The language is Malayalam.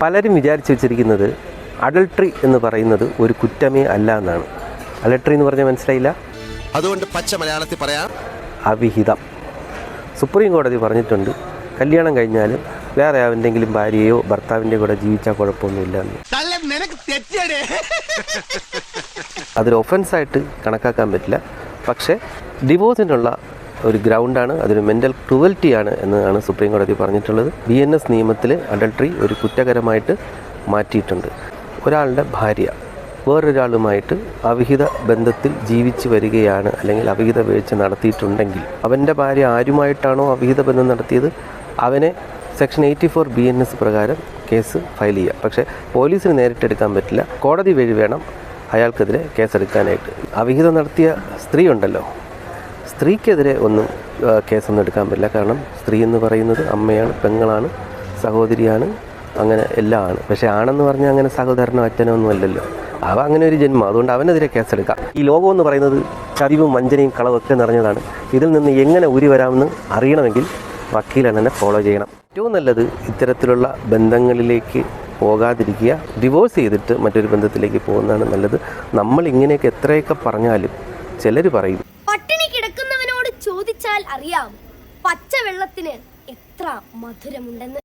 പലരും വിചാരിച്ചു വെച്ചിരിക്കുന്നത് അഡൾട്രി എന്ന് പറയുന്നത് ഒരു കുറ്റമേ അല്ല എന്നാണ്. അലട്രി എന്ന് പറഞ്ഞാൽ മനസ്സിലായില്ല? അതുകൊണ്ട് പച്ച മലയാളത്തിൽ പറയാം. അവിഹിതം. സുപ്രീം കോടതി പറഞ്ഞിട്ടുണ്ട് കല്യാണം കഴിഞ്ഞാലും വേറെ അവന്റെങ്കിലും ഭാര്യയോ ഭർത്താവിന്റെ കൂടെ ജീവിച്ചാൽ കുഴപ്പമൊന്നുമില്ല എന്ന്. അതൊരു ഒഫൻസായിട്ട് കണക്കാക്കാൻ പറ്റില്ല. പക്ഷേ ഡിവോഴ്സിനുള്ള ഒരു ഗ്രൗണ്ടാണ്. അതൊരു മെന്റൽ ക്രൂവൽറ്റിയാണ് എന്നാണ് സുപ്രീം കോടതി പറഞ്ഞിട്ടുള്ളത്. ബി എൻ എസ് നിയമത്തിൽ അഡൾട്ടറി ഒരു കുറ്റകരമായിട്ട് മാറ്റിയിട്ടുണ്ട്. ഒരാളുടെ ഭാര്യ വേറൊരാളുമായിട്ട് അവിഹിത ബന്ധത്തിൽ ജീവിച്ചു വരികയാണ് അല്ലെങ്കിൽ അവിഹിത വീഴ്ച നടത്തിയിട്ടുണ്ടെങ്കിൽ അവന്റെ ഭാര്യ ആരുമായിട്ടാണോ അവിഹിത ബന്ധം നടത്തിയത്? അവനെ section eighty four B N S പ്രകാരം കേസ് ഫയൽ ചെയ്യാം പക്ഷേ പോലീസിന് നേരിട്ടെടുക്കാൻ പറ്റില്ല. കോടതി വഴി വേണം അയാൾക്കെതിരെ കേസെടുക്കാനായിട്ട്. അവിഹിതം നടത്തിയ സ്ത്രീ ഉണ്ടല്ലോ. സ്ത്രീക്കെതിരെ ഒന്നും കേസൊന്നും എടുക്കാൻ പറ്റില്ല. കാരണം സ്ത്രീ എന്ന് പറയുന്നത് അമ്മയാണ് പെങ്ങളാണ് സഹോദരിയാണ് അങ്ങനെ എല്ലാം ആണ് പക്ഷേ ആണെന്ന് പറഞ്ഞാൽ അങ്ങനെ സഹോദരനോ അച്ഛനോ ഒന്നും അല്ലല്ലോ. അവ അങ്ങനെ ഒരു ജന്മം. അതുകൊണ്ട് അവനെതിരെ കേസെടുക്കാം. ഈ ലോകം എന്ന് പറയുന്നത് ചതിവും വഞ്ചനയും കളവൊക്കെ നിറഞ്ഞതാണ്. ഇതിൽ നിന്ന് എങ്ങനെ ഊരി വരാമെന്ന് അറിയണമെങ്കിൽ വക്കീലണ്ണനെ ഫോളോ ചെയ്യണം. ഏറ്റവും നല്ലത് ഇത്തരത്തിലുള്ള ബന്ധങ്ങളിലേക്ക് പോകാതിരിക്കുക. ഡിവോഴ്സ് ചെയ്തിട്ട് മറ്റൊരു ബന്ധത്തിലേക്ക് പോകുന്നതാണ് നല്ലത്. നമ്മൾ ഇങ്ങനെയൊക്കെ എത്രയൊക്കെ പറഞ്ഞാലും ചിലർ പറയും അറിയാം. പച്ചവെള്ളത്തിന് എത്ര മധുരമുണ്ടെന്ന്.